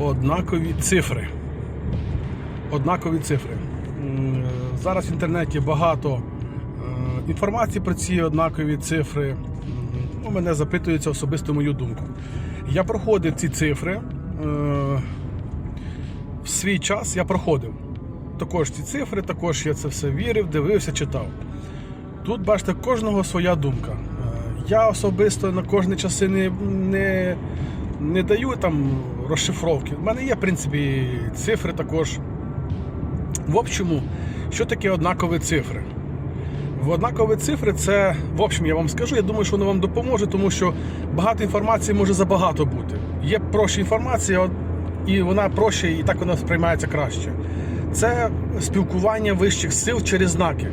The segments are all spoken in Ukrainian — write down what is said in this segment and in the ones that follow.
однакові цифри. Однакові цифри. Е, Зараз в інтернеті багато е, інформації про ці однакові цифри. М, Ну, мене запитується особисто мою думку. Я проходив ці цифри. е, В свій час я проходив. Також ці цифри, також я це все вірив, дивився, читав. Тут, бачите, кожного своя думка. Я особисто на кожні часи не, не, не даю там розшифровки. У мене є, в принципі, цифри також. В общому, що таке однакові цифри? В однакові цифри це, в общем, я вам скажу, я думаю, що воно вам допоможе, тому що багато інформації може забагато бути. Є проще інформація, і вона проще, і так вона сприймається краще. Це спілкування вищих сил через знаки.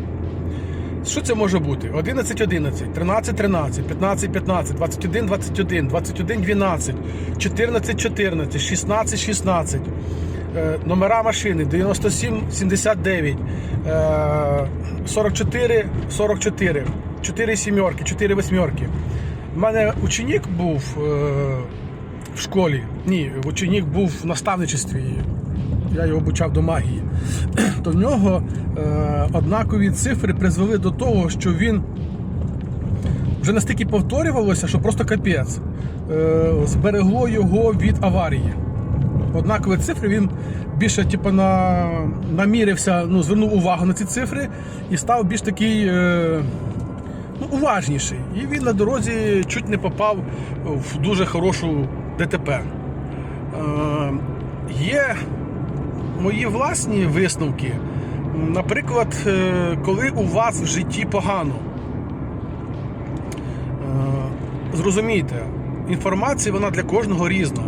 Що це може бути? 11, 11, 13, 13, 15, 15, 21, 21, 21, 12, 14, 14, 16, 16. Е, Номера машини 97, 79, е, 44, 44, 4 сімерки, 4 восьмерки. У мене ученик був е, в школі. Ні, ученик був в наставничестві. Я його обучав до магії. То в нього е, однакові цифри призвели до того, що він вже настільки повторювалося, що просто капець. Е, зберегло його від аварії. Однакові цифри він більше типу, на, намірився, ну, звернув увагу на ці цифри і став більш такий е, ну, уважніший. І він на дорозі чуть не попав в дуже хорошу ДТП. Е, є мої власні висновки. Наприклад, е, коли у вас в житті погано, Е, зрозумійте, інформація вона для кожного різна.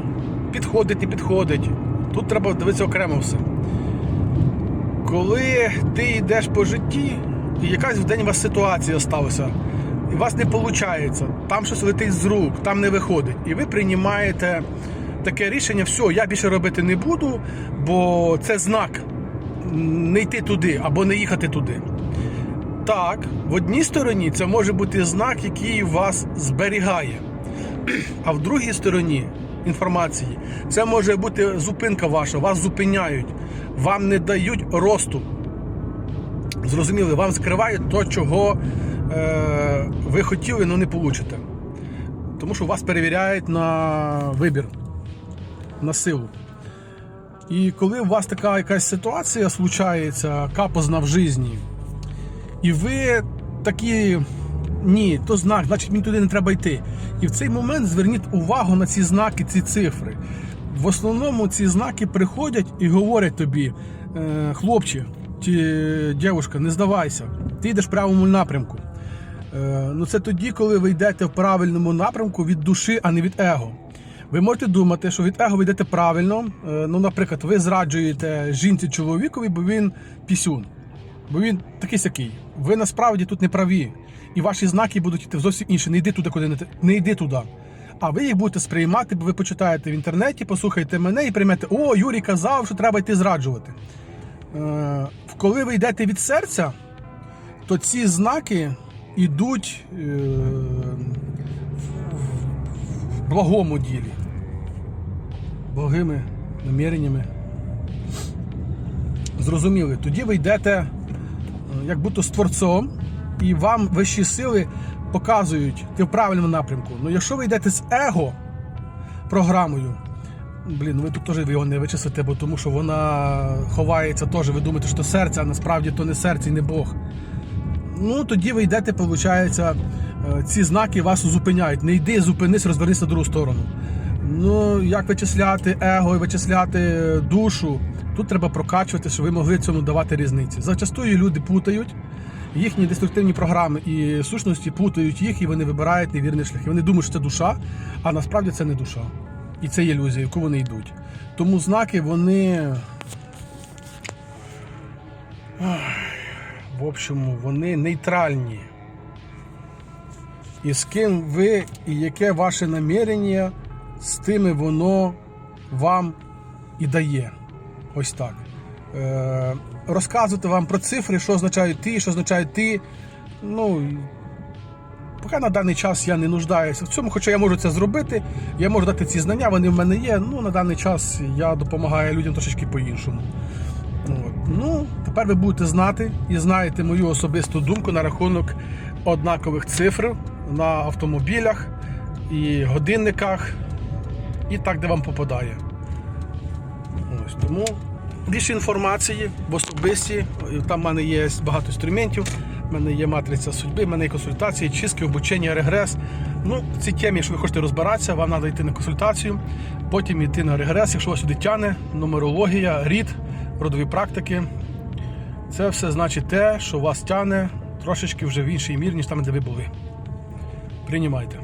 Підходить, не підходить. Тут треба дивитися окремо все. Коли ти йдеш по житті, і якась в день у вас ситуація сталася, і у вас не виходить, там щось летить з рук, там не виходить. І ви приймаєте таке рішення, все, я більше робити не буду, бо це знак не йти туди або не їхати туди. Так, в одній стороні це може бути знак, який вас зберігає. А в другій стороні інформації це може бути зупинка ваша, вас зупиняють, вам не дають росту. Зрозуміли, вам скривають то, чого е, ви хотіли, але не получите. Тому що вас перевіряють на вибір, на силу. І коли у вас така якась ситуація случається, капозна в житті, і ви такі, ні, то знак, значить мені туди не треба йти. І в цей момент зверніть увагу на ці знаки, ці цифри. В основному ці знаки приходять і говорять тобі, «Е, хлопче, чи дівчинка, не здавайся, ти йдеш в правильному напрямку. Е, Ну це тоді, коли ви йдете в правильному напрямку від душі, а не від его. Ви можете думати, що від его ви йдете правильно. Е, Ну, наприклад, ви зраджуєте жінці чоловікові, бо він пісюн. Бо він такий сякий. Ви насправді тут не праві. І ваші знаки будуть йти зовсім інші. Не йди туди, куди не, не йди туди. А ви їх будете сприймати, бо ви почитаєте в інтернеті, послухаєте мене і приймете, о, Юрій казав, що треба йти зраджувати. Е, коли ви йдете від серця, то ці знаки йдуть е, в благому ділі, благими наміреннями. Зрозуміли, тоді ви йдете е, як будто з творцом, і вам вищі сили показують, ти в правильному напрямку. Ну якщо ви йдете з его програмою, блін, ви тут теж його не вичислите, бо тому що вона ховається теж, ви думаєте, що серце, а насправді то не серце і не Бог. Ну, тоді ви йдете, виходить, ці знаки вас зупиняють. Не йди, зупинись, розвернись на другу сторону. Ну, як вичисляти его і вичисляти душу, тут треба прокачувати, щоб ви могли цьому давати різниці. Зачастую люди путають їхні деструктивні програми і сущності путають їх, і вони вибирають невірний шлях. І вони думають, що це душа, а насправді це не душа. І це ілюзія, яку вони йдуть. Тому знаки, вони. В общому, вони нейтральні. І з ким ви і яке ваше намірення, з тими воно вам і дає. Ось так. Е, розказувати вам про цифри, що означають ти, що означають ти. Ну, поки на даний час я не нуждаюся в цьому, хоча я можу це зробити, я можу дати ці знання, вони в мене є. Ну, на даний час я допомагаю людям трошечки по-іншому. Ну, тепер ви будете знати і знаєте мою особисту думку на рахунок однакових цифр на автомобілях і годинниках, і так, де вам попадає. Ось, тому більше інформації в особисті. Там в мене є багато інструментів, в мене є матриця судьби, в мене є консультації, чистки, обучення, регрес. Ну, в цій темі, якщо ви хочете розбиратися, вам треба йти на консультацію, потім йти на регрес, якщо вас сюди тяне, нумерологія, рід, родові практики. Це все значить те, що вас тяне трошечки вже в інший мір, ніж там, де ви були. Приймайте.